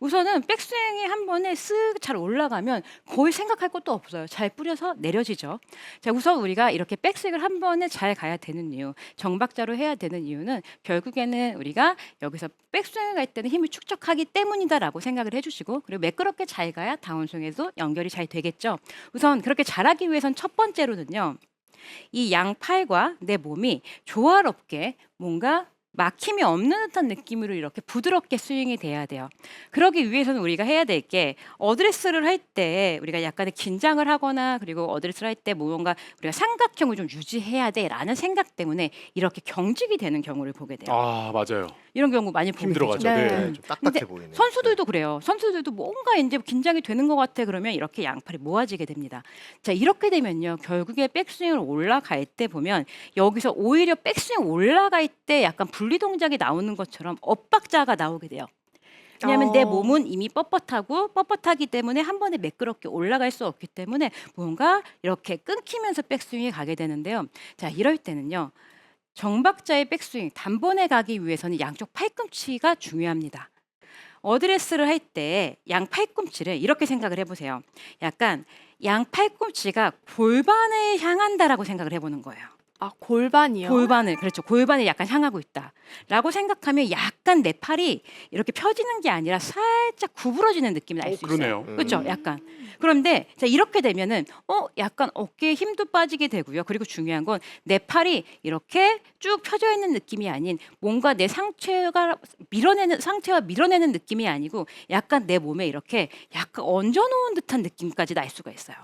우선은 백스윙이 한 번에 쓱 잘 올라가면 거의 생각할 것도 없어요. 잘 뿌려서 내려지죠. 자, 우선 우리가 이렇게 백스윙을 한 번에 잘 가야 되는 이유, 정박자로 해야 되는 이유는 결국에는 우리가 여기서 백스윙을 갈 때는 힘을 축적하기 때문이다라고 생각을 해주시고 그리고 매끄럽게 잘 가야 다운스윙에도 연결이 잘 되겠죠. 우선 그렇게 잘하기 위해선 첫 번째로는요. 이 양팔과 내 몸이 조화롭게 뭔가 막힘이 없는 듯한 느낌으로 이렇게 부드럽게 스윙이 돼야 돼요. 그러기 위해서는 우리가 해야 될 게 어드레스를 할 때 우리가 약간의 긴장을 하거나 그리고 어드레스를 할때 뭔가 우리가 삼각형을 좀 유지해야 돼라는 생각 때문에 이렇게 경직이 되는 경우를 보게 돼요. 아 맞아요. 이런 경우 많이 보게 힘들어가죠. 되죠. 네. 좀 딱딱해 보이네. 선수들도 그래요. 선수들도 뭔가 이제 긴장이 되는 것 같아 그러면 이렇게 양팔이 모아지게 됩니다. 자 이렇게 되면요 결국에 백스윙을 올라갈 때 보면 여기서 오히려 백스윙 올라갈 때 약간 분리 동작이 나오는 것처럼 엇박자가 나오게 돼요. 왜냐하면 내 어. 몸은 이미 뻣뻣하고 뻣뻣하기 때문에 한 번에 매끄럽게 올라갈 수 없기 때문에 뭔가 이렇게 끊기면서 백스윙이 가게 되는데요. 자 이럴 때는요. 정박자의 백스윙 단번에 가기 위해서는 양쪽 팔꿈치가 중요합니다. 어드레스를 할 때 양 팔꿈치를 이렇게 생각을 해보세요. 약간 양 팔꿈치가 골반을 향한다라고 생각을 해보는 거예요. 아 골반이요. 골반을 그렇죠. 골반을 약간 향하고 있다라고 생각하면 약간 내 팔이 이렇게 펴지는 게 아니라 살짝 구부러지는 느낌이 날 어, 수 있어요. 그러네요. 음. 그렇죠. 약간. 그런데 자 이렇게 되면은 어 약간 어깨에 힘도 빠지게 되고요. 그리고 중요한 건 내 팔이 이렇게 쭉 펴져 있는 느낌이 아닌 뭔가 내 상체가 밀어내는 상체와 밀어내는 느낌이 아니고 약간 내 몸에 이렇게 약간 얹어 놓은 듯한 느낌까지 날 수가 있어요.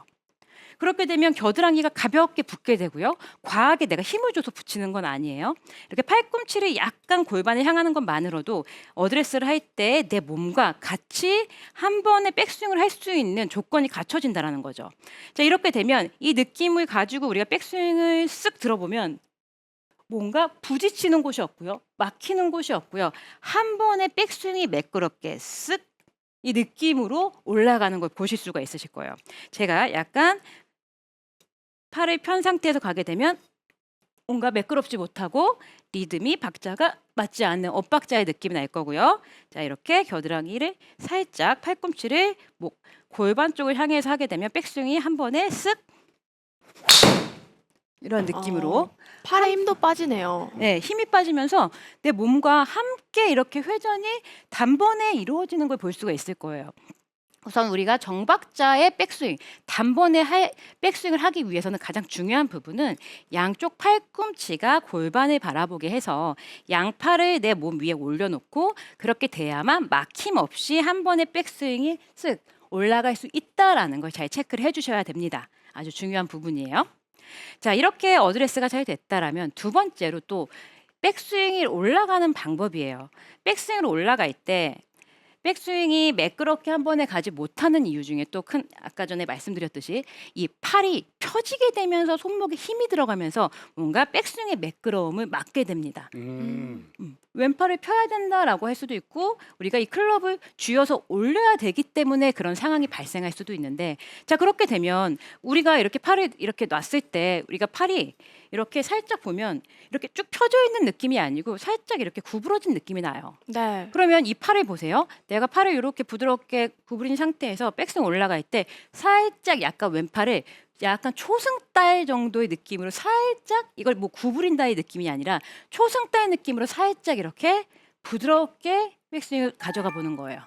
그렇게 되면 겨드랑이가 가볍게 붙게 되고요. 과하게 내가 힘을 줘서 붙이는 건 아니에요. 이렇게 팔꿈치를 약간 골반을 향하는 것만으로도 어드레스를 할 때 내 몸과 같이 한 번에 백스윙을 할 수 있는 조건이 갖춰진다라는 거죠. 자, 이렇게 되면 이 느낌을 가지고 우리가 백스윙을 쓱 들어보면 뭔가 부딪히는 곳이 없고요. 막히는 곳이 없고요. 한 번에 백스윙이 매끄럽게 쓱 이 느낌으로 올라가는 걸 보실 수가 있으실 거예요. 제가 약간 팔을 편 상태에서 가게 되면 뭔가 매끄럽지 못하고 리듬이 박자가 맞지 않는 엇박자의 느낌이 날 거고요. 자 이렇게 겨드랑이를 살짝 팔꿈치를 목 골반 쪽을 향해서 하게 되면 백스윙이 한 번에 쓱 이런 느낌으로 어, 팔에 힘도 빠지네요. 네, 힘이 빠지면서 내 몸과 함께 이렇게 회전이 단번에 이루어지는 걸 볼 수가 있을 거예요. 우선 우리가 정박자의 백스윙, 단번에 할, 백스윙을 하기 위해서는 가장 중요한 부분은 양쪽 팔꿈치가 골반을 바라보게 해서 양팔을 내 몸 위에 올려놓고 그렇게 돼야만 막힘 없이 한 번에 백스윙이 쓱 올라갈 수 있다라는 걸 잘 체크를 해주셔야 됩니다. 아주 중요한 부분이에요. 자 이렇게 어드레스가 잘 됐다라면 두 번째로 또 백스윙이 올라가는 방법이에요. 백스윙으로 올라갈 때 백스윙이 매끄럽게 한 번에 가지 못하는 이유 중에 또 큰 아까 전에 말씀드렸듯이 이 팔이 펴지게 되면서 손목에 힘이 들어가면서 뭔가 백스윙의 매끄러움을 막게 됩니다. 음. 음, 왼팔을 펴야 된다라고 할 수도 있고 우리가 이 클럽을 쥐어서 올려야 되기 때문에 그런 상황이 발생할 수도 있는데 자 그렇게 되면 우리가 이렇게 팔을 이렇게 놨을 때 우리가 팔이 이렇게 살짝 보면 이렇게 쭉 펴져 있는 느낌이 아니고 살짝 이렇게 구부러진 느낌이 나요. 네. 그러면 이 팔을 보세요. 내가 팔을 이렇게 부드럽게 구부린 상태에서 백스윙 올라갈 때 살짝 약간 왼팔을 약간 초승달 정도의 느낌으로 살짝 이걸 뭐 구부린다의 느낌이 아니라 초승달 느낌으로 살짝 이렇게 부드럽게 백스윙을 가져가 보는 거예요.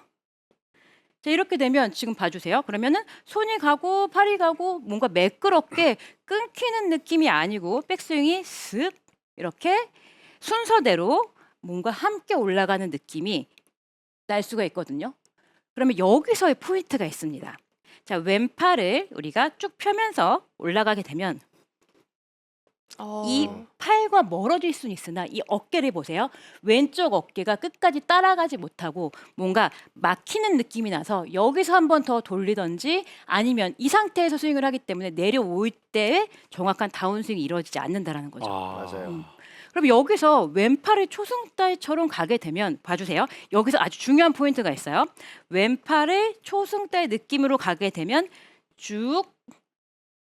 자 이렇게 되면 지금 봐주세요. 그러면은 손이 가고 팔이 가고 뭔가 매끄럽게 끊기는 느낌이 아니고 백스윙이 쓱 이렇게 순서대로 뭔가 함께 올라가는 느낌이 날 수가 있거든요. 그러면 여기서의 포인트가 있습니다. 자, 왼팔을 우리가 쭉 펴면서 올라가게 되면 어, 이 팔과 멀어질 수는 있으나 이 어깨를 보세요. 왼쪽 어깨가 끝까지 따라가지 못하고 뭔가 막히는 느낌이 나서 여기서 한 번 더 돌리던지 아니면 이 상태에서 스윙을 하기 때문에 내려올 때 정확한 다운스윙이 이루어지지 않는다라는 거죠. 아, 맞아요. 음. 그럼 여기서 왼팔을 초승달처럼 가게 되면 봐주세요. 여기서 아주 중요한 포인트가 있어요. 왼팔을 초승달 느낌으로 가게 되면 쭉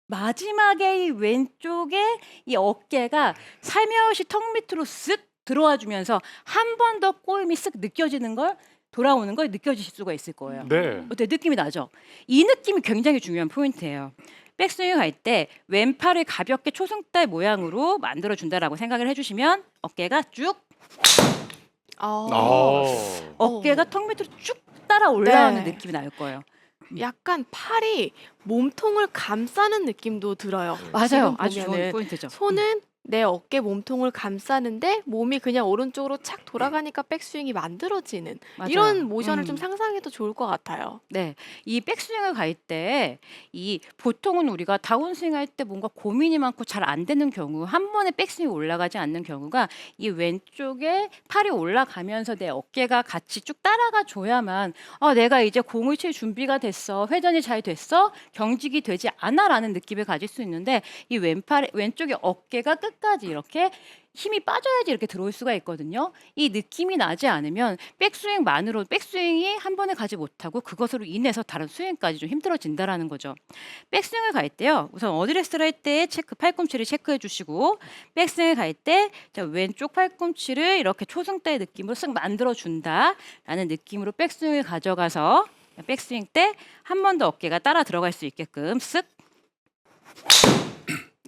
마지막에 이 왼쪽에 이 어깨가 살며시 턱 밑으로 쓱 들어와 주면서 한 번 더 꼬임이 쓱 느껴지는 걸 돌아오는 걸 느껴지실 수가 있을 거예요. 네. 어때 느낌이 나죠? 이 느낌이 굉장히 중요한 포인트예요. 백스윙 할 때 왼팔을 가볍게 초승달 모양으로 만들어 준다라고 생각을 해주시면 어깨가 쭉 어. 어. 어깨가 턱 밑으로 쭉 따라 올라오는 네. 느낌이 날 거예요. 약간 팔이 몸통을 감싸는 느낌도 들어요. 맞아요. 아주 좋은 보면은 포인트죠. 손은 내 어깨 몸통을 감싸는데 몸이 그냥 오른쪽으로 착 돌아가니까 백스윙이 만들어지는 맞아요. 이런 모션을 음. 좀 상상해도 좋을 것 같아요. 네, 이 백스윙을 갈 때 이 보통은 우리가 다운스윙 할 때 뭔가 고민이 많고 잘 안 되는 경우 한 번에 백스윙이 올라가지 않는 경우가 이 왼쪽에 팔이 올라가면서 내 어깨가 같이 쭉 따라가 줘야만 아 내가 이제 공을 칠 준비가 됐어 회전이 잘 됐어 경직이 되지 않아라는 느낌을 가질 수 있는데 이 왼팔 왼쪽에 어깨가 끝 까지 이렇게 힘이 빠져야지 이렇게 들어올 수가 있거든요. 이 느낌이 나지 않으면 백스윙만으로 백스윙이 한 번에 가지 못하고 그것으로 인해서 다른 스윙까지 좀 힘들어진다라는 거죠. 백스윙을 갈 때요. 우선 어드레스를 할 때 체크 팔꿈치를 체크해 주시고 백스윙을 갈 때 왼쪽 팔꿈치를 이렇게 초승달 느낌으로 쓱 만들어 준다라는 느낌으로 백스윙을 가져가서 백스윙 때 한 번 더 어깨가 따라 들어갈 수 있게끔 쓱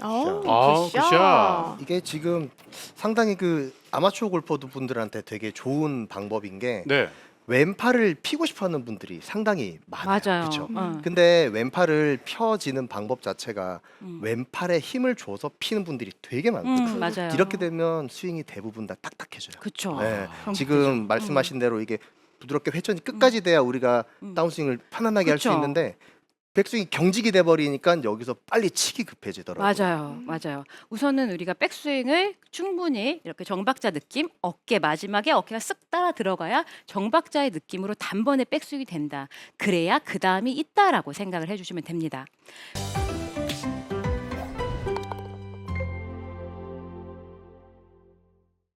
어, 아, 굿샷. 굿샷. 이게 지금 상당히 그 아마추어 골퍼 분들한테 되게 좋은 방법인 게 네. 왼팔을 피고 싶어하는 분들이 상당히 많아요. 맞아요. 그렇죠. 어. 근데 왼팔을 펴지는 방법 자체가 음. 왼팔에 힘을 줘서 피는 분들이 되게 많거든요. 음, 맞아요. 이렇게 되면 스윙이 대부분 다 딱딱해져요. 그렇죠. 네, 그럼 지금 말씀하신 대로 이게 부드럽게 회전이 끝까지 돼야 우리가 음. 다운스윙을 편안하게 할 수 그쵸. 있는데 백스윙이 경직이 돼 버리니까 여기서 빨리 치기 급해지더라고요. 맞아요, 맞아요. 우선은 우리가 백스윙을 충분히 이렇게 정박자 느낌, 어깨 마지막에 어깨가 쓱 따라 들어가야 정박자의 느낌으로 단번에 백스윙이 된다. 그래야 그 다음이 있다라고 생각을 해주시면 됩니다.